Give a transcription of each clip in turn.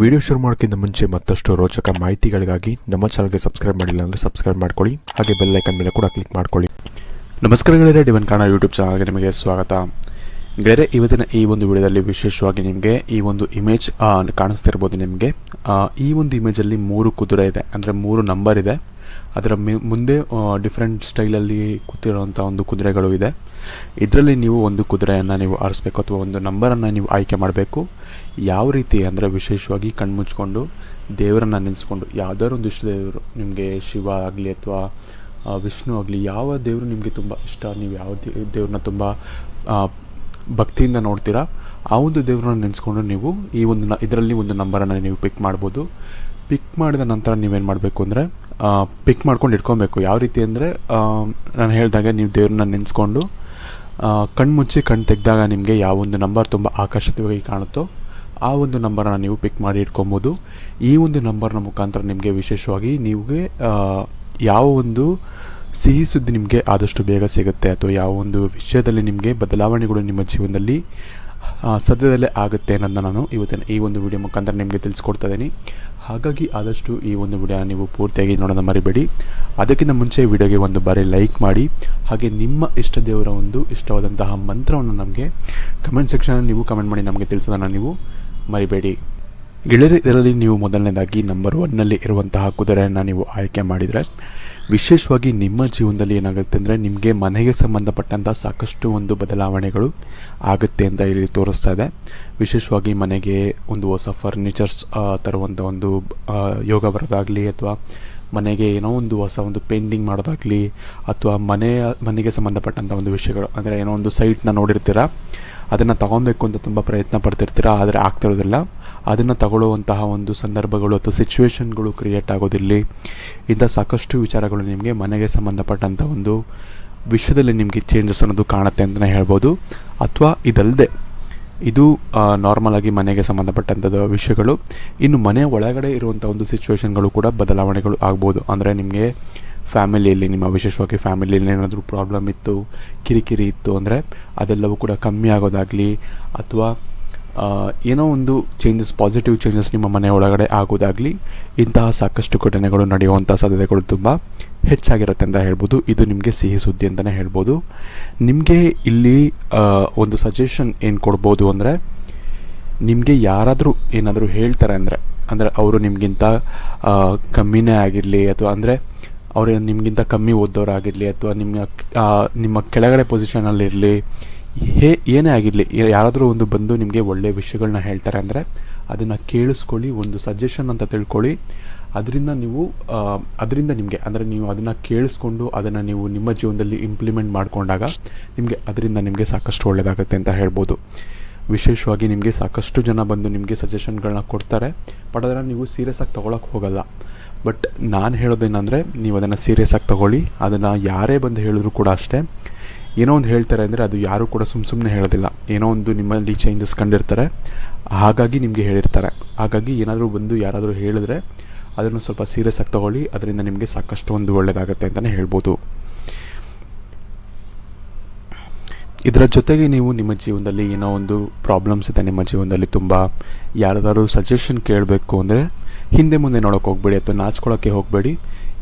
Video ಶುರು ಮಾಡೋಕ್ಕಿಂತ ಮುಂಚೆ ಮತ್ತಷ್ಟು ರೋಚಕ ಮಾಹಿತಿಗಳಿಗಾಗಿ ನಮ್ಮ ಚಾನಲ್ಗೆ ಸಬ್ಸ್ಕ್ರೈಬ್ ಮಾಡಿಲ್ಲ ಅಂದರೆ ಸಬ್ಸ್ಕ್ರೈಬ್ ಮಾಡ್ಕೊಳ್ಳಿ. ಹಾಗೆ ಬೆಲ್ ಐಕನ್ ಮೇಲೆ ಕೂಡ ಕ್ಲಿಕ್ ಮಾಡ್ಕೊಳ್ಳಿ. ನಮಸ್ಕಾರ ಗೆಳೆಯರೆ, ಡಿವನ್ ಕಾಣ ಯೂಟ್ಯೂಬ್ ಚಾನಲ್ಗೆ ನಿಮಗೆ ಸ್ವಾಗತ. ಗೆಳೆಯರೆ ಇವತ್ತಿನ ಈ ಒಂದು ವಿಡಿಯೋದಲ್ಲಿ ವಿಶೇಷವಾಗಿ ನಿಮಗೆ ಈ ಒಂದು ಇಮೇಜ್ ಕಾಣಿಸ್ತಿರ್ಬೋದು ನಿಮಗೆ. ಈ ಒಂದು ಇಮೇಜಲ್ಲಿ ಮೂರು ಕುದುರೆ ಇದೆ. ಅಂದರೆ ಮೂರು ನಂಬರ್ ಇದೆ. ಅದರ ಮುಂದೆ ಡಿಫ್ರೆಂಟ್ ಸ್ಟೈಲಲ್ಲಿ ಕೂತಿರುವಂಥ ಒಂದು ಕುದುರೆಗಳು ಇದೆ. ಇದರಲ್ಲಿ ನೀವು ಒಂದು ಕುದುರೆಯನ್ನು ನೀವು ಆರಿಸ್ಬೇಕು ಅಥವಾ ಒಂದು ನಂಬರನ್ನು ನೀವು ಆಯ್ಕೆ ಮಾಡಬೇಕು. ಯಾವ ರೀತಿ ಅಂದರೆ ವಿಶೇಷವಾಗಿ ಕಣ್ಮುಚ್ಕೊಂಡು, ದೇವರನ್ನು ನೆನೆಸ್ಕೊಂಡು, ಯಾವುದಾದ್ರು ಒಂದು ಇಷ್ಟ ದೇವರು ನಿಮಗೆ ಶಿವ ಆಗಲಿ ಅಥವಾ ವಿಷ್ಣು ಆಗಲಿ, ಯಾವ ದೇವರು ನಿಮಗೆ ತುಂಬ ಇಷ್ಟ, ನೀವು ಯಾವ ದೇವ್ರನ್ನ ತುಂಬ ಭಕ್ತಿಯಿಂದ ನೋಡ್ತೀರಾ, ಆ ಒಂದು ದೇವ್ರನ್ನ ನೆನೆಸ್ಕೊಂಡು ನೀವು ಈ ಒಂದು ಇದರಲ್ಲಿ ಒಂದು ನಂಬರನ್ನು ನೀವು ಪಿಕ್ ಮಾಡ್ಬೋದು. ಪಿಕ್ ಮಾಡಿದ ನಂತರ ನೀವೇನು ಮಾಡಬೇಕು ಅಂದರೆ ಪಿಕ್ ಮಾಡ್ಕೊಂಡು ಇಟ್ಕೊಬೇಕು. ಯಾವ ರೀತಿ ಅಂದರೆ ನಾನು ಹೇಳಿದಾಗ ನೀವು ದೇವ್ರನ್ನ ನೆನೆಸ್ಕೊಂಡು ಕಣ್ಣು ಮುಚ್ಚಿ ಕಣ್ಣು ತೆಗೆದಾಗ ನಿಮಗೆ ಯಾವ ಒಂದು ನಂಬರ್ ತುಂಬ ಆಕರ್ಷಿತವಾಗಿ ಕಾಣುತ್ತೋ, ಆ ಒಂದು ನಂಬರನ್ನು ನೀವು ಪಿಕ್ ಮಾಡಿ ಇಟ್ಕೊಬೋದು. ಈ ಒಂದು ನಂಬರ್ನ ಮುಖಾಂತರ ನಿಮಗೆ ವಿಶೇಷವಾಗಿ ನಿಮಗೆ ಯಾವ ಒಂದು ಸಿಹಿ ಸುದ್ದಿ ನಿಮಗೆ ಆದಷ್ಟು ಬೇಗ ಸಿಗುತ್ತೆ ಅಥವಾ ಯಾವ ಒಂದು ವಿಷಯದಲ್ಲಿ ನಿಮಗೆ ಬದಲಾವಣೆಗಳು ನಿಮ್ಮ ಜೀವನದಲ್ಲಿ ಸದ್ಯದಲ್ಲೇ ಆಗುತ್ತೆ ಅನ್ನೋದನ್ನ ನಾನು ಇವತ್ತಿನ ಈ ಒಂದು ವಿಡಿಯೋ ಮುಖಾಂತರ ನಿಮಗೆ ತಿಳಿಸ್ಕೊಡ್ತಾ ಇದ್ದೀನಿ. ಹಾಗಾಗಿ ಆದಷ್ಟು ಈ ಒಂದು ವಿಡಿಯೋನ ನೀವು ಪೂರ್ತಿಯಾಗಿ ನೋಡೋದ ಮರಿಬೇಡಿ. ಅದಕ್ಕಿಂತ ಮುಂಚೆ ವಿಡಿಯೋಗೆ ಒಂದು ಬಾರಿ ಲೈಕ್ ಮಾಡಿ. ಹಾಗೆ ನಿಮ್ಮ ಇಷ್ಟ ದೇವರ ಒಂದು ಇಷ್ಟವಾದಂತಹ ಮಂತ್ರವನ್ನು ನಮಗೆ ಕಮೆಂಟ್ ಸೆಕ್ಷನಲ್ಲಿ ನೀವು ಕಮೆಂಟ್ ಮಾಡಿ ನಮಗೆ ತಿಳಿಸೋದನ್ನು ನೀವು ಮರಿಬೇಡಿ. ಗೆಳೆಯರ ಇದರಲ್ಲಿ ನೀವು ಮೊದಲನೇದಾಗಿ ನಂಬರ್ ಒನ್ನಲ್ಲಿ ಇರುವಂತಹ ಕುದುರೆಯನ್ನು ನೀವು ಆಯ್ಕೆ ಮಾಡಿದರೆ ವಿಶೇಷವಾಗಿ ನಿಮ್ಮ ಜೀವನದಲ್ಲಿ ಏನಾಗುತ್ತೆ ಅಂದರೆ ನಿಮಗೆ ಮನೆಗೆ ಸಂಬಂಧಪಟ್ಟಂಥ ಸಾಕಷ್ಟು ಒಂದು ಬದಲಾವಣೆಗಳು ಆಗುತ್ತೆ ಅಂತ ಇಲ್ಲಿ ತೋರಿಸ್ತಾ ಇದೆ. ವಿಶೇಷವಾಗಿ ಮನೆಗೆ ಒಂದು ಹೊಸ ಫರ್ನಿಚರ್ಸ್ ತರುವಂಥ ಒಂದು ಯೋಗ ಬರೋದಾಗಲಿ ಅಥವಾ ಮನೆಗೆ ಏನೋ ಒಂದು ಹೊಸ ಒಂದು ಪೇಂಟಿಂಗ್ ಮಾಡೋದಾಗಲಿ ಅಥವಾ ಮನೆಯ, ಮನೆಗೆ ಸಂಬಂಧಪಟ್ಟಂಥ ಒಂದು ವಿಷಯಗಳು, ಅಂದರೆ ಏನೋ ಒಂದು ಸೈಟ್ನ ನೋಡಿರ್ತೀರ ಅದನ್ನು ತಗೊಬೇಕು ಅಂತ ತುಂಬ ಪ್ರಯತ್ನ ಪಡ್ತಿರ್ತೀರ, ಆದರೆ ಆಗ್ತಿರೋದಿಲ್ಲ ಅದನ್ನು ತಗೊಳ್ಳುವಂತಹ ಒಂದು ಸಂದರ್ಭಗಳು ಅಥವಾ ಸಿಚುವೇಶನ್ಗಳು ಕ್ರಿಯೇಟ್ ಆಗೋದಿರಲಿ. ಇಂಥ ಸಾಕಷ್ಟು ವಿಚಾರಗಳು ನಿಮಗೆ ಮನೆಗೆ ಸಂಬಂಧಪಟ್ಟಂಥ ಒಂದು ವಿಷಯದಲ್ಲಿ ನಿಮಗೆ ಚೇಂಜಸ್ ಅನ್ನೋದು ಕಾಣುತ್ತೆ ಅಂತಲೇ ಹೇಳ್ಬೋದು. ಅಥವಾ ಇದಲ್ಲದೆ ಇದು ನಾರ್ಮಲ್ ಆಗಿ ಮನೆಗೆ ಸಂಬಂಧಪಟ್ಟಂಥದ್ದು ವಿಷಯಗಳು. ಇನ್ನು ಮನೆ ಒಳಗಡೆ ಇರುವಂಥ ಒಂದು ಸಿಚುವೇಶನ್ಗಳು ಕೂಡ ಬದಲಾವಣೆಗಳು ಆಗ್ಬೋದು. ಅಂದರೆ ನಿಮಗೆ ಫ್ಯಾಮಿಲಿಯಲ್ಲಿ, ನಿಮ್ಮ ವಿಶೇಷವಾಗಿ ಫ್ಯಾಮಿಲಿಯಲ್ಲಿ ಏನಾದರೂ ಪ್ರಾಬ್ಲಮ್ ಇತ್ತು, ಕಿರಿಕಿರಿ ಇತ್ತು ಅಂದರೆ ಅದೆಲ್ಲವೂ ಕೂಡ ಕಮ್ಮಿ ಆಗೋದಾಗಲಿ ಅಥವಾ ಏನೋ ಒಂದು ಚೇಂಜಸ್ ಪಾಸಿಟಿವ್ ಚೇಂಜಸ್ ನಿಮ್ಮ ಮನೆ ಒಳಗಡೆ ಆಗೋದಾಗಲಿ ಇಂತಹ ಸಾಕಷ್ಟು ಘಟನೆಗಳು ನಡೆಯುವಂಥ ಸಾಧ್ಯತೆಗಳು ತುಂಬ ಹೆಚ್ಚಾಗಿರುತ್ತೆ ಅಂತ ಹೇಳ್ಬೋದು. ಇದು ನಿಮಗೆ ಸಿಹಿ ಸುದ್ದಿ ಅಂತಲೇ ಹೇಳ್ಬೋದು. ನಿಮಗೆ ಇಲ್ಲಿ ಒಂದು ಸಜೆಷನ್ ಏನು ಕೊಡ್ಬೋದು ಅಂದರೆ ನಿಮಗೆ ಯಾರಾದರೂ ಏನಾದರೂ ಹೇಳ್ತಾರೆ ಅಂದರೆ ಅಂದರೆ ಅವರು ನಿಮಗಿಂತ ಕಮ್ಮಿನೇ ಆಗಿರಲಿ ಅಥವಾ ಅಂದರೆ ಅವರು ನಿಮಗಿಂತ ಕಮ್ಮಿ ಓದೋರಾಗಿರಲಿ ಅಥವಾ ನಿಮ್ಮ ನಿಮ್ಮ ಕೆಳಗಡೆ ಪೊಸಿಷನಲ್ಲಿರಲಿ ಹೇ, ಏನೇ ಆಗಿರಲಿ, ಯಾರಾದರೂ ಒಂದು ಬಂದು ನಿಮಗೆ ಒಳ್ಳೆಯ ವಿಷಯಗಳನ್ನ ಹೇಳ್ತಾರೆ ಅಂದರೆ ಅದನ್ನು ಕೇಳಿಸ್ಕೊಳ್ಳಿ, ಒಂದು ಸಜೆಷನ್ ಅಂತ ತಿಳ್ಕೊಳ್ಳಿ. ಅದರಿಂದ ನೀವು ಅದರಿಂದ ನಿಮಗೆ, ಅಂದರೆ ನೀವು ಅದನ್ನು ಕೇಳಿಸ್ಕೊಂಡು ಅದನ್ನು ನೀವು ನಿಮ್ಮ ಜೀವನದಲ್ಲಿ ಇಂಪ್ಲಿಮೆಂಟ್ ಮಾಡಿಕೊಂಡಾಗ ನಿಮಗೆ ಅದರಿಂದ ನಿಮಗೆ ಸಾಕಷ್ಟು ಒಳ್ಳೆಯದಾಗುತ್ತೆ ಅಂತ ಹೇಳ್ಬೋದು. ವಿಶೇಷವಾಗಿ ನಿಮಗೆ ಸಾಕಷ್ಟು ಜನ ಬಂದು ನಿಮಗೆ ಸಜೆಷನ್ಗಳನ್ನ ಕೊಡ್ತಾರೆ. ಬಟ್ ಅದನ್ನು ನೀವು ಸೀರಿಯಸ್ ಆಗಿ ತೊಗೊಳಕ್ಕೆ ಹೋಗಲ್ಲ. ಬಟ್ ನಾನು ಹೇಳೋದೇನಂದರೆ, ನೀವು ಅದನ್ನು ಸೀರಿಯಸ್ ಆಗಿ ತಗೊಳ್ಳಿ. ಅದನ್ನು ಯಾರೇ ಬಂದು ಹೇಳಿದ್ರು ಕೂಡ ಅಷ್ಟೇ. ಏನೋ ಒಂದು ಹೇಳ್ತಾರೆ ಅಂದರೆ ಅದು ಯಾರೂ ಕೂಡ ಸುಮ್ಮ ಸುಮ್ಮನೆ ಹೇಳೋದಿಲ್ಲ. ಏನೋ ಒಂದು ನಿಮ್ಮಲ್ಲಿ ಚೇಂಜಸ್ ಕಂಡಿರ್ತಾರೆ. ಹಾಗಾಗಿ ನಿಮಗೆ ಹೇಳಿರ್ತಾರೆ. ಹಾಗಾಗಿ ಏನಾದರೂ ಬಂದು ಯಾರಾದರೂ ಹೇಳಿದ್ರೆ ಅದನ್ನು ಸ್ವಲ್ಪ ಸೀರಿಯಸ್ ಆಗಿ ತಗೊಳ್ಳಿ. ಅದರಿಂದ ನಿಮಗೆ ಸಾಕಷ್ಟು ಒಂದು ಒಳ್ಳೆಯದಾಗುತ್ತೆ ಅಂತಲೇ ಹೇಳ್ಬೋದು. ಇದರ ಜೊತೆಗೆ ನೀವು ನಿಮ್ಮ ಜೀವನದಲ್ಲಿ ಏನೋ ಒಂದು ಪ್ರಾಬ್ಲಮ್ಸ್ ಇದೆ ನಿಮ್ಮ ಜೀವನದಲ್ಲಿ ತುಂಬ. ಯಾರಾದರೂ ಸಜೆಷನ್ ಕೇಳಬೇಕು ಅಂದರೆ ಹಿಂದೆ ಮುಂದೆ ನೋಡೋಕೆ ಹೋಗಬೇಡಿ ಅಥವಾ ನಾಚ್ಕೊಳ್ಳೋಕ್ಕೆ ಹೋಗಬೇಡಿ.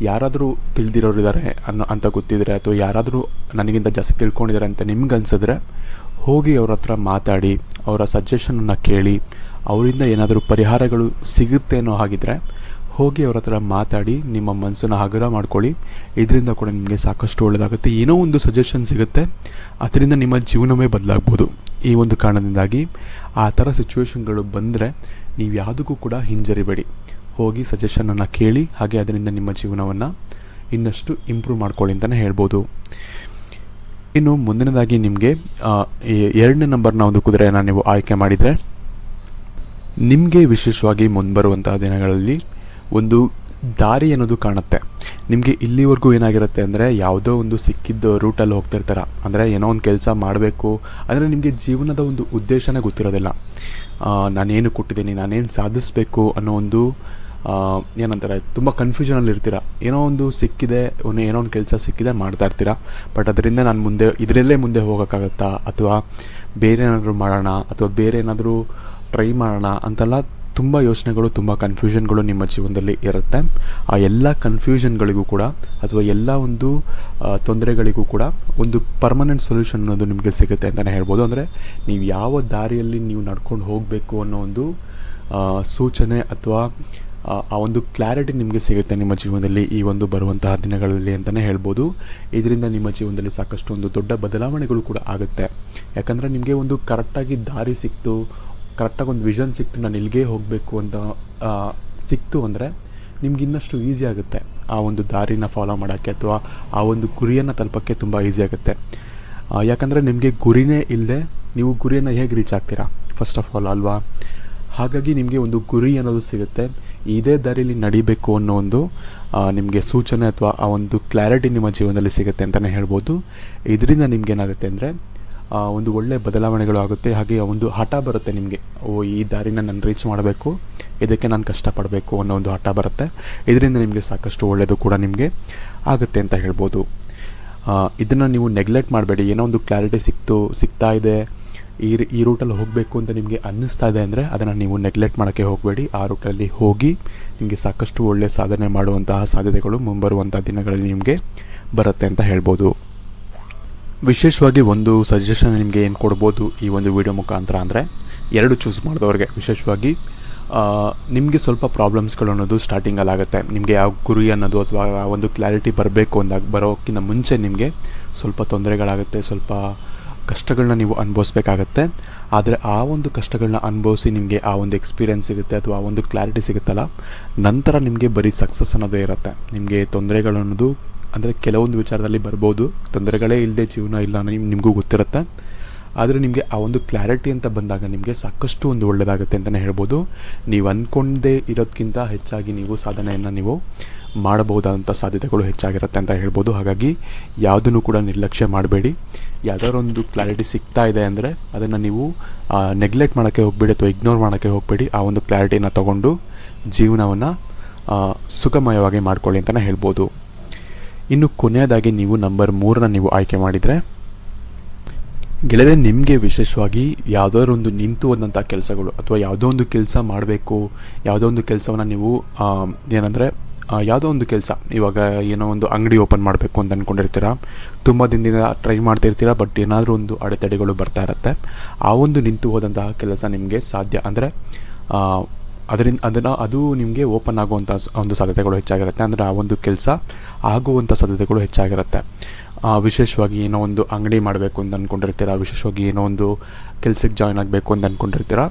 ಯಾರಾದರೂ ತಿಳಿದಿರೋರಿದ್ದಾರೆ ಅನ್ನೋ ಅಂತ ಗೊತ್ತಿದ್ರೆ ಅಥವಾ ಯಾರಾದರೂ ನನಗಿಂತ ಜಾಸ್ತಿ ತಿಳ್ಕೊಂಡಿದ್ದಾರೆ ಅಂತ ನಿಮ್ಗೆ ಅನ್ಸಿದ್ರೆ ಹೋಗಿ ಅವ್ರ ಹತ್ರ ಮಾತಾಡಿ, ಅವರ ಸಜೆಷನನ್ನು ಕೇಳಿ, ಅವರಿಂದ ಏನಾದರೂ ಪರಿಹಾರಗಳು ಸಿಗುತ್ತೆ ಅನ್ನೋ ಹಾಗಿದ್ರೆ ಹೋಗಿ ಅವ್ರ ಹತ್ರ ಮಾತಾಡಿ, ನಿಮ್ಮ ಮನಸ್ಸನ್ನು ಹಗುರ ಮಾಡ್ಕೊಳ್ಳಿ. ಇದರಿಂದ ಕೂಡ ನಿಮಗೆ ಸಾಕಷ್ಟು ಒಳ್ಳೆಯದಾಗುತ್ತೆ ಏನೋ ಒಂದು ಸಜೆಷನ್ ಸಿಗುತ್ತೆ. ಅದರಿಂದ ನಿಮ್ಮ ಜೀವನವೇ ಬದಲಾಗ್ಬೋದು. ಈ ಒಂದು ಕಾರಣದಿಂದಾಗಿ ಆ ಥರ ಸಿಚುವೇಶನ್ಗಳು ಬಂದರೆ ನೀವು ಯಾವುದಕ್ಕೂ ಕೂಡ ಹಿಂಜರಿಬೇಡಿ. ಹೋಗಿ ಸಜೆಷನನ್ನು ಕೇಳಿ, ಹಾಗೆ ಅದರಿಂದ ನಿಮ್ಮ ಜೀವನವನ್ನು ಇನ್ನಷ್ಟು ಇಂಪ್ರೂವ್ ಮಾಡ್ಕೊಳ್ಳಿ ಅಂತಲೇ ಹೇಳ್ಬೋದು. ಇನ್ನು ಮುಂದಿನದಾಗಿ ನಿಮಗೆ ಎರಡನೇ ನಂಬರ್ನ ಒಂದು ಕುದುರೆಯನ್ನು ನೀವು ಆಯ್ಕೆ ಮಾಡಿದರೆ, ನಿಮಗೆ ವಿಶೇಷವಾಗಿ ಮುಂಬರುವಂತಹ ದಿನಗಳಲ್ಲಿ ಒಂದು ದಾರಿ ಅನ್ನೋದು ಕಾಣುತ್ತೆ. ನಿಮಗೆ ಇಲ್ಲಿವರೆಗೂ ಏನಾಗಿರುತ್ತೆ ಅಂದರೆ, ಯಾವುದೋ ಒಂದು ಸಿಕ್ಕಿದ್ದ ರೂಟಲ್ಲಿ ಹೋಗ್ತಿರ್ತಾರ. ಅಂದರೆ ಏನೋ ಒಂದು ಕೆಲಸ ಮಾಡಬೇಕು, ಅಂದರೆ ನಿಮಗೆ ಜೀವನದ ಒಂದು ಉದ್ದೇಶನೇ ಗೊತ್ತಿರೋದಿಲ್ಲ. ನಾನೇನು ಕೊಟ್ಟಿದ್ದೀನಿ, ನಾನೇನು ಸಾಧಿಸಬೇಕು ಅನ್ನೋ ಒಂದು ಏನಂತಾರೆ, ತುಂಬ ಕನ್ಫ್ಯೂಷನಲ್ಲಿ ಇರ್ತೀರಾ? ಏನೋ ಒಂದು ಸಿಕ್ಕಿದೆ, ಒಂದು ಏನೋ ಒಂದು ಕೆಲಸ ಸಿಕ್ಕಿದೆ ಮಾಡ್ತಾ ಇರ್ತೀರ? ಬಟ್ ಅದರಿಂದ ನಾನು ಮುಂದೆ, ಇದರಲ್ಲೇ ಮುಂದೆ ಹೋಗೋಕ್ಕಾಗತ್ತಾ? ಅಥವಾ ಬೇರೆ ಏನಾದರೂ ಮಾಡೋಣ, ಅಥವಾ ಬೇರೆ ಏನಾದರೂ ಟ್ರೈ ಮಾಡೋಣ ಅಂತೆಲ್ಲ ತುಂಬ ಯೋಚನೆಗಳು, ತುಂಬ ಕನ್ಫ್ಯೂಷನ್ಗಳು ನಿಮ್ಮ ಜೀವನದಲ್ಲಿ ಇರುತ್ತೆ. ಆ ಎಲ್ಲ ಕನ್ಫ್ಯೂಷನ್ಗಳಿಗೂ ಕೂಡ, ಅಥವಾ ಎಲ್ಲ ಒಂದು ತೊಂದರೆಗಳಿಗೂ ಕೂಡ ಒಂದು ಪರ್ಮನೆಂಟ್ ಸೊಲ್ಯೂಷನ್ ಅನ್ನೋದು ನಿಮಗೆ ಸಿಗುತ್ತೆ ಅಂತಲೇ ಹೇಳ್ಬೋದು. ಅಂದರೆ ನೀವು ಯಾವ ದಾರಿಯಲ್ಲಿ ನೀವು ನಡ್ಕೊಂಡು ಹೋಗಬೇಕು ಅನ್ನೋ ಒಂದು ಸೂಚನೆ ಅಥವಾ ಆ ಒಂದು ಕ್ಲಾರಿಟಿ ನಿಮಗೆ ಸಿಗುತ್ತೆ ನಿಮ್ಮ ಜೀವನದಲ್ಲಿ ಈ ಒಂದು ಬರುವಂತಹ ದಿನಗಳಲ್ಲಿ ಅಂತಲೇ ಹೇಳ್ಬೋದು. ಇದರಿಂದ ನಿಮ್ಮ ಜೀವನದಲ್ಲಿ ಸಾಕಷ್ಟು ಒಂದು ದೊಡ್ಡ ಬದಲಾವಣೆಗಳು ಕೂಡ ಆಗುತ್ತೆ. ಯಾಕಂದರೆ ನಿಮಗೆ ಒಂದು ಕರೆಕ್ಟಾಗಿ ದಾರಿ ಸಿಕ್ತು ಕರೆಕ್ಟಾಗಿ ಒಂದು ವಿಷನ್ ಸಿಕ್ತು, ನಾನು ಇಲ್ಲಿಗೆ ಹೋಗಬೇಕು ಅಂತ ಸಿಕ್ತು ಅಂದರೆ ನಿಮ್ಗೆ ಇನ್ನಷ್ಟು ಈಸಿ ಆಗುತ್ತೆ. ಆ ಒಂದು ದಾರಿನ ಫಾಲೋ ಮಾಡೋಕ್ಕೆ ಅಥವಾ ಆ ಒಂದು ಗುರಿಯನ್ನು ತಲುಪೋಕ್ಕೆ ತುಂಬ ಈಸಿ ಆಗುತ್ತೆ. ಯಾಕಂದರೆ ನಿಮಗೆ ಗುರಿನೇ ಇಲ್ಲದೆ ನೀವು ಗುರಿಯನ್ನು ಹೇಗೆ ರೀಚ್ ಆಗ್ತೀರಾ? ಫಸ್ಟ್ ಆಫ್ ಆಲ್ ಅಲ್ವಾ? ಹಾಗಾಗಿ ನಿಮಗೆ ಒಂದು ಗುರಿ ಅನ್ನೋದು ಸಿಗುತ್ತೆ. ಇದೇ ದಾರಿಯಲ್ಲಿ ನಡಿಬೇಕು ಅನ್ನೋ ಒಂದು ನಿಮಗೆ ಸೂಚನೆ ಅಥವಾ ಆ ಒಂದು ಕ್ಲಾರಿಟಿ ನಿಮ್ಮ ಜೀವನದಲ್ಲಿ ಸಿಗುತ್ತೆ ಅಂತಲೇ ಹೇಳ್ಬೋದು. ಇದರಿಂದ ನಿಮಗೇನಾಗುತ್ತೆ ಅಂದರೆ ಒಂದು ಒಳ್ಳೆಯ ಬದಲಾವಣೆಗಳು ಆಗುತ್ತೆ. ಹಾಗೆ ಒಂದು ಹಠ ಬರುತ್ತೆ ನಿಮಗೆ. ಓ, ಈ ದಾರಿನ ನಾನು ರೀಚ್ ಮಾಡಬೇಕು, ಇದಕ್ಕೆ ನಾನು ಕಷ್ಟಪಡಬೇಕು ಅನ್ನೋ ಒಂದು ಹಠ ಬರುತ್ತೆ. ಇದರಿಂದ ನಿಮಗೆ ಸಾಕಷ್ಟು ಒಳ್ಳೆಯದು ಕೂಡ ನಿಮಗೆ ಆಗುತ್ತೆ ಅಂತ ಹೇಳ್ಬೋದು. ಇದನ್ನು ನೀವು ನೆಗ್ಲೆಕ್ಟ್ ಮಾಡಬೇಡಿ. ಏನೋ ಒಂದು ಕ್ಲಾರಿಟಿ ಸಿಕ್ತು, ಸಿಗ್ತಾ ಇದೆ. ಈ ಈ ರೂಟಲ್ಲಿ ಹೋಗಬೇಕು ಅಂತ ನಿಮಗೆ ಅನ್ನಿಸ್ತಾ ಇದೆ ಅಂದರೆ ಅದನ್ನು ನೀವು ನೆಗ್ಲೆಕ್ಟ್ ಮಾಡೋಕ್ಕೆ ಹೋಗಬೇಡಿ. ಆ ರೂಟಲ್ಲಿ ಹೋಗಿ ನಿಮಗೆ ಸಾಕಷ್ಟು ಒಳ್ಳೆಯ ಸಾಧನೆ ಮಾಡುವಂತಹ ಸಾಧ್ಯತೆಗಳು ಮುಂಬರುವಂಥ ದಿನಗಳಲ್ಲಿ ನಿಮಗೆ ಬರುತ್ತೆ ಅಂತ ಹೇಳ್ಬೋದು. ವಿಶೇಷವಾಗಿ ಒಂದು ಸಜೆಷನ್ ನಿಮಗೆ ಏನು ಕೊಡ್ಬೋದು ಈ ಒಂದು ವಿಡಿಯೋ ಮುಖಾಂತರ ಅಂದರೆ, ಎರಡು ಚೂಸ್ ಮಾಡಿದವ್ರಿಗೆ. ವಿಶೇಷವಾಗಿ ನಿಮಗೆ ಸ್ವಲ್ಪ ಪ್ರಾಬ್ಲಮ್ಸ್ಗಳು ಅನ್ನೋದು ಸ್ಟಾರ್ಟಿಂಗಲ್ಲಾಗುತ್ತೆ ನಿಮಗೆ ಯಾವ ಗುರಿ ಅನ್ನೋದು ಅಥವಾ ಒಂದು ಕ್ಲಾರಿಟಿ ಬರಬೇಕು ಅಂದಾಗ, ಬರೋಕ್ಕಿಂತ ಮುಂಚೆ ನಿಮಗೆ ಸ್ವಲ್ಪ ತೊಂದರೆಗಳಾಗುತ್ತೆ. ಸ್ವಲ್ಪ ಕಷ್ಟಗಳನ್ನ ನೀವು ಅನುಭವಿಸ್ಬೇಕಾಗತ್ತೆ. ಆದರೆ ಆ ಒಂದು ಕಷ್ಟಗಳನ್ನ ಅನುಭವಿಸಿ ನಿಮಗೆ ಆ ಒಂದು ಎಕ್ಸ್ಪೀರಿಯೆನ್ಸ್ ಸಿಗುತ್ತೆ ಅಥವಾ ಆ ಒಂದು ಕ್ಲಾರಿಟಿ ಸಿಗುತ್ತಲ್ಲ, ನಂತರ ನಿಮಗೆ ಬರೀ ಸಕ್ಸಸ್ ಅನ್ನೋದೇ ಇರುತ್ತೆ. ನಿಮಗೆ ತೊಂದರೆಗಳು ಅನ್ನೋದು, ಅಂದರೆ ಕೆಲವೊಂದು ವಿಚಾರದಲ್ಲಿ ಬರ್ಬೋದು. ತೊಂದರೆಗಳೇ ಇಲ್ಲದೆ ಜೀವನ ಇಲ್ಲ ನಿಮ್, ನಿಮಗೂ ಗೊತ್ತಿರುತ್ತೆ. ಆದರೆ ನಿಮಗೆ ಆ ಒಂದು ಕ್ಲಾರಿಟಿ ಅಂತ ಬಂದಾಗ ನಿಮಗೆ ಸಾಕಷ್ಟು ಒಂದು ಒಳ್ಳೆಯದಾಗುತ್ತೆ ಅಂತಲೇ ಹೇಳ್ಬೋದು. ನೀವು ಅಂದ್ಕೊಂಡೇ ಇರೋದಕ್ಕಿಂತ ಹೆಚ್ಚಾಗಿ ನೀವು ಸಾಧನೆಯನ್ನು ನೀವು ಮಾಡಬಹುದಾದಂಥ ಸಾಧ್ಯತೆಗಳು ಹೆಚ್ಚಾಗಿರುತ್ತೆ ಅಂತ ಹೇಳ್ಬೋದು. ಹಾಗಾಗಿ ಯಾವುದನ್ನು ಕೂಡ ನಿರ್ಲಕ್ಷ್ಯ ಮಾಡಬೇಡಿ. ಯಾವ್ದಾದ್ರೊಂದು ಕ್ಲಾರಿಟಿ ಸಿಗ್ತಾ ಇದೆ ಅಂದರೆ ಅದನ್ನು ನೀವು ನೆಗ್ಲೆಕ್ಟ್ ಮಾಡೋಕ್ಕೆ ಹೋಗಬೇಡಿ ಅಥವಾ ಇಗ್ನೋರ್ ಮಾಡೋಕ್ಕೆ ಹೋಗಬೇಡಿ. ಆ ಒಂದು ಕ್ಲಾರಿಟಿನ ತಗೊಂಡು ಜೀವನವನ್ನು ಸುಖಮಯವಾಗಿ ಮಾಡ್ಕೊಳ್ಳಿ ಅಂತಲೇ ಹೇಳ್ಬೋದು. ಇನ್ನು ಕೊನೆಯದಾಗಿ ನೀವು ನಂಬರ್ ಮೂರನ್ನ ನೀವು ಆಯ್ಕೆ ಮಾಡಿದರೆ, ಗೆಳೆಯರೆ, ನಿಮಗೆ ವಿಶೇಷವಾಗಿ ಯಾವುದಾದ್ರು ಒಂದು ನಿಂತು ಹೋದಂಥ ಕೆಲಸಗಳು ಅಥವಾ ಯಾವುದೋ ಒಂದು ಕೆಲಸ ಮಾಡಬೇಕು, ಯಾವುದೋ ಒಂದು ಕೆಲಸವನ್ನು ನೀವು ಏನಂದರೆ ಯಾವುದೋ ಒಂದು ಕೆಲಸ. ಇವಾಗ ಏನೋ ಒಂದು ಅಂಗಡಿ ಓಪನ್ ಮಾಡಬೇಕು ಅಂತ ಅಂದ್ಕೊಂಡಿರ್ತೀರ ತುಂಬ ದಿನದಿಂದ ಟ್ರೈ ಮಾಡ್ತಿರ್ತೀರ, ಬಟ್ ಏನಾದರೂ ಒಂದು ಅಡೆತಡೆಗಳು ಬರ್ತಾ ಇರುತ್ತೆ. ಆ ಒಂದು ನಿಂತು ಹೋದಂತಹ ಕೆಲಸ ನಿಮಗೆ ಸಾಧ್ಯ. ಅಂದರೆ ಅದರಿಂದ ಅದನ್ನು, ಅದು ನಿಮಗೆ ಓಪನ್ ಆಗುವಂಥ ಒಂದು ಸಾಧ್ಯತೆಗಳು ಹೆಚ್ಚಾಗಿರುತ್ತೆ. ಅಂದರೆ ಆ ಒಂದು ಕೆಲಸ ಆಗುವಂಥ ಸಾಧ್ಯತೆಗಳು ಹೆಚ್ಚಾಗಿರುತ್ತೆ. ವಿಶೇಷವಾಗಿ ಏನೋ ಒಂದು ಅಂಗಡಿ ಮಾಡಬೇಕು ಅಂತ ಅಂದ್ಕೊಂಡಿರ್ತೀರ ವಿಶೇಷವಾಗಿ ಏನೋ ಒಂದು ಕೆಲಸಕ್ಕೆ ಜಾಯ್ನ್ ಆಗಬೇಕು ಅಂತ ಅಂದ್ಕೊಂಡಿರ್ತೀರ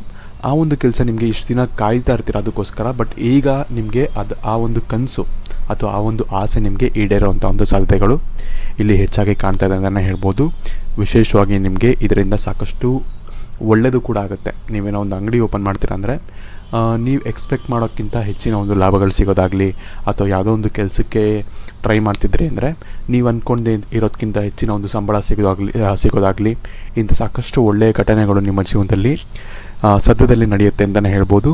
ಆ ಒಂದು ಕೆಲಸ ನಿಮಗೆ ಇಷ್ಟು ದಿನ ಕಾಯ್ತಾ ಇರ್ತೀರ ಅದಕ್ಕೋಸ್ಕರ, ಬಟ್ ಈಗ ನಿಮಗೆ ಅದು ಆ ಒಂದು ಕನಸು ಅಥವಾ ಆ ಒಂದು ಆಸೆ ನಿಮಗೆ ಈಡೇರೋವಂಥ ಒಂದು ಸಾಧ್ಯತೆಗಳು ಇಲ್ಲಿ ಹೆಚ್ಚಾಗಿ ಕಾಣ್ತಾ ಇದೆ ಅಂತಲೇ ಹೇಳ್ಬೋದು. ವಿಶೇಷವಾಗಿ ನಿಮಗೆ ಇದರಿಂದ ಸಾಕಷ್ಟು ಒಳ್ಳೆಯದು ಕೂಡ ಆಗುತ್ತೆ. ನೀವೇನೋ ಒಂದು ಅಂಗಡಿ ಓಪನ್ ಮಾಡ್ತೀರಾ ಅಂದರೆ ನೀವು ಎಕ್ಸ್ಪೆಕ್ಟ್ ಮಾಡೋಕ್ಕಿಂತ ಹೆಚ್ಚಿನ ಒಂದು ಲಾಭಗಳು ಸಿಗೋದಾಗಲಿ ಅಥವಾ ಯಾವುದೋ ಒಂದು ಕೆಲಸಕ್ಕೆ ಟ್ರೈ ಮಾಡ್ತಿದ್ರಿ ಅಂದರೆ, ನೀವು ಅಂದ್ಕೊಂಡೇ ಇರೋದಕ್ಕಿಂತ ಹೆಚ್ಚಿನ ಒಂದು ಸಂಬಳ ಸಿಗೋದಾಗಲಿ ಸಿಗೋದಾಗಲಿ ಇಂಥ ಸಾಕಷ್ಟು ಒಳ್ಳೆಯ ಘಟನೆಗಳು ನಿಮ್ಮ ಜೀವನದಲ್ಲಿ ಸದ್ಯದಲ್ಲಿ ನಡೆಯುತ್ತೆ ಅಂತಲೇ ಹೇಳ್ಬೋದು.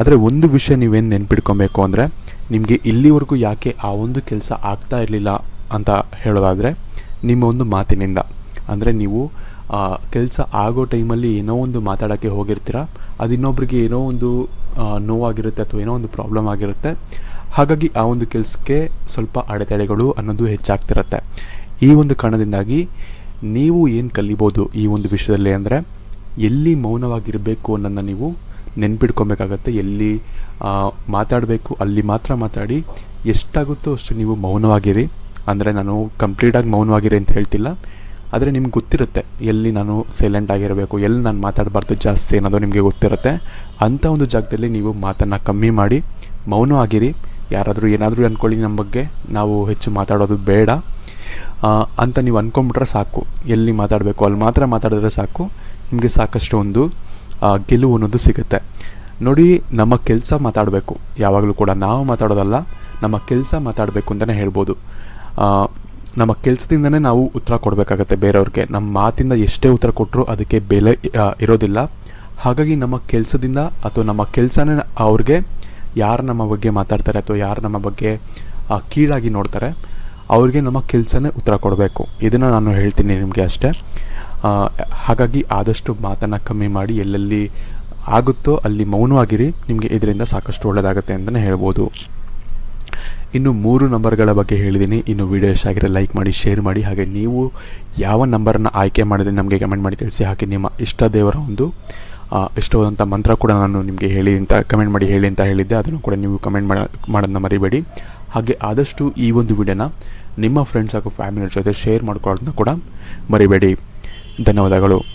ಆದರೆ ಒಂದು ವಿಷಯ ನೀವೇನು ನೆನ್ಪಿಟ್ಕೊಬೇಕು ಅಂದರೆ, ನಿಮಗೆ ಇಲ್ಲಿವರೆಗೂ ಯಾಕೆ ಆ ಒಂದು ಕೆಲಸ ಆಗ್ತಾ ಇರಲಿಲ್ಲ ಅಂತ ಹೇಳೋದಾದರೆ, ನಿಮ್ಮ ಒಂದು ಮಾತಿನಿಂದ. ಅಂದರೆ ನೀವು ಕೆಲಸ ಆಗೋ ಟೈಮಲ್ಲಿ ಏನೋ ಒಂದು ಮಾತಾಡೋಕ್ಕೆ ಹೋಗಿರ್ತೀರ, ಅದು ಇನ್ನೊಬ್ರಿಗೆ ಏನೋ ಒಂದು ನೋವಾಗಿರುತ್ತೆ ಅಥವಾ ಏನೋ ಒಂದು ಪ್ರಾಬ್ಲಮ್ ಆಗಿರುತ್ತೆ. ಹಾಗಾಗಿ ಆ ಒಂದು ಕೆಲಸಕ್ಕೆ ಸ್ವಲ್ಪ ಅಡೆತಡೆಗಳು ಅನ್ನೋದು ಹೆಚ್ಚಾಗ್ತಿರುತ್ತೆ. ಈ ಒಂದು ಕಾರಣದಿಂದಾಗಿ ನೀವು ಏನು ಕಲಿಬೋದು ಈ ಒಂದು ವಿಷಯದಲ್ಲಿ ಅಂದರೆ ಎಲ್ಲಿ ಮೌನವಾಗಿರಬೇಕು ಅನ್ನೋದನ್ನು ನೀವು ನೆನ್ಪಿಟ್ಕೊಬೇಕಾಗತ್ತೆ. ಎಲ್ಲಿ ಮಾತಾಡಬೇಕು, ಅಲ್ಲಿ ಮಾತ್ರ ಮಾತಾಡಿ. ಎಷ್ಟಾಗುತ್ತೋ ಅಷ್ಟು ನೀವು ಮೌನವಾಗಿರಿ. ಅಂದರೆ ನಾನು ಕಂಪ್ಲೀಟಾಗಿ ಮೌನವಾಗಿರಿ ಅಂತ ಹೇಳ್ತಿಲ್ಲ. ಆದರೆ ನಿಮ್ಗೆ ಗೊತ್ತಿರುತ್ತೆ, ಎಲ್ಲಿ ನಾನು ಸೈಲೆಂಟ್ ಆಗಿರಬೇಕು, ಎಲ್ಲಿ ನಾನು ಮಾತಾಡಬಾರ್ದು ಜಾಸ್ತಿ ಅನ್ನೋದು ನಿಮಗೆ ಗೊತ್ತಿರುತ್ತೆ. ಅಂಥ ಒಂದು ಜಾಗದಲ್ಲಿ ನೀವು ಮಾತನ್ನು ಕಮ್ಮಿ ಮಾಡಿ ಮೌನ ಆಗಿರಿ ಯಾರಾದರೂ ಏನಾದರೂ ಅಂದ್ಕೊಳ್ಳಿ ನಮ್ಮ ಬಗ್ಗೆ, ನಾವು ಹೆಚ್ಚು ಮಾತಾಡೋದು ಬೇಡ. ಅಂತ ನೀವು ಅಂದ್ಕೊಂಬಿಟ್ರೆ ಸಾಕು. ಎಲ್ಲಿ ಮಾತಾಡಬೇಕು, ಅಲ್ಲಿ ಮಾತ್ರ ಮಾತಾಡಿದ್ರೆ ಸಾಕು. ನಿಮಗೆ ಸಾಕಷ್ಟು ಒಂದು ಗೆಲುವು ಅನ್ನೋದು ಸಿಗುತ್ತೆ. ನೋಡಿ, ನಮ್ಮ ಕೆಲಸ ಮಾತಾಡಬೇಕು. ಯಾವಾಗಲೂ ಕೂಡ ನಾವು ಮಾತಾಡೋದಲ್ಲ, ನಮ್ಮ ಕೆಲಸ ಮಾತಾಡಬೇಕು ಅಂತಲೇ ಹೇಳ್ಬೋದು. ನಮ್ಮ ಕೆಲಸದಿಂದನೇ ನಾವು ಉತ್ತರ ಕೊಡಬೇಕಾಗತ್ತೆ ಬೇರೆಯವ್ರಿಗೆ. ನಮ್ಮ ಮಾತಿಂದ ಎಷ್ಟೇ ಉತ್ತರ ಕೊಟ್ಟರು ಅದಕ್ಕೆ ಬೆಲೆ ಇರೋದಿಲ್ಲ. ಹಾಗಾಗಿ ನಮ್ಮ ಕೆಲಸದಿಂದ ಅಥವಾ ನಮ್ಮ ಕೆಲಸನೇ ಅವ್ರಿಗೆ, ಯಾರು ನಮ್ಮ ಬಗ್ಗೆ ಮಾತಾಡ್ತಾರೆ ಅಥವಾ ಯಾರು ನಮ್ಮ ಬಗ್ಗೆ ಕೀಳಾಗಿ ನೋಡ್ತಾರೆ, ಅವ್ರಿಗೆ ನಮ್ಮ ಕೆಲಸನೇ ಉತ್ತರ ಕೊಡಬೇಕು. ಇದನ್ನು ನಾನು ಹೇಳ್ತೀನಿ ನಿಮಗೆ ಅಷ್ಟೇ. ಹಾಗಾಗಿ ಆದಷ್ಟು ಮಾತನ್ನು ಕಮ್ಮಿ ಮಾಡಿ ಎಲ್ಲೆಲ್ಲಿ ಆಗುತ್ತೋ ಅಲ್ಲಿ ಮೌನವಾಗಿರಿ, ನಿಮಗೆ ಇದರಿಂದ ಸಾಕಷ್ಟು ಒಳ್ಳೆಯದಾಗುತ್ತೆ ಅಂತಲೇ ಹೇಳ್ಬೋದು. ಇನ್ನು ಮೂರು ನಂಬರ್ಗಳ ಬಗ್ಗೆ ಹೇಳಿದ್ದೀನಿ ಇನ್ನು ವಿಡಿಯೋ ಇಷ್ಟ ಲೈಕ್ ಮಾಡಿ, ಶೇರ್ ಮಾಡಿ. ಹಾಗೆ ನೀವು ಯಾವ ನಂಬರನ್ನು ಆಯ್ಕೆ ಮಾಡಿದ್ರೆ ನಮಗೆ ಕಮೆಂಟ್ ಮಾಡಿ ತಿಳಿಸಿ. ಹಾಗೆ ನಿಮ್ಮ ಇಷ್ಟ ದೇವರ ಒಂದು ಇಷ್ಟವಾದಂಥ ಮಂತ್ರ ಕೂಡ ನಾನು ನಿಮಗೆ ಹೇಳಿ ಅಂತ, ಕಮೆಂಟ್ ಮಾಡಿ ಹೇಳಿ ಅಂತ ಹೇಳಿದ್ದೆ. ಅದನ್ನು ಕೂಡ ನೀವು ಕಮೆಂಟ್ ಮಾಡ, ಮಾಡೋದನ್ನ ಮರಿಬೇಡಿ. ಹಾಗೆ ಆದಷ್ಟು ಈ ಒಂದು ವಿಡಿಯೋನ ನಿಮ್ಮ ಫ್ರೆಂಡ್ಸ್ ಹಾಗೂ ಫ್ಯಾಮಿಲಿ ಜೊತೆ ಶೇರ್ ಮಾಡ್ಕೊಳ್ಳೋದನ್ನ ಕೂಡ ಮರಿಬೇಡಿ. ಧನ್ಯವಾದಗಳು.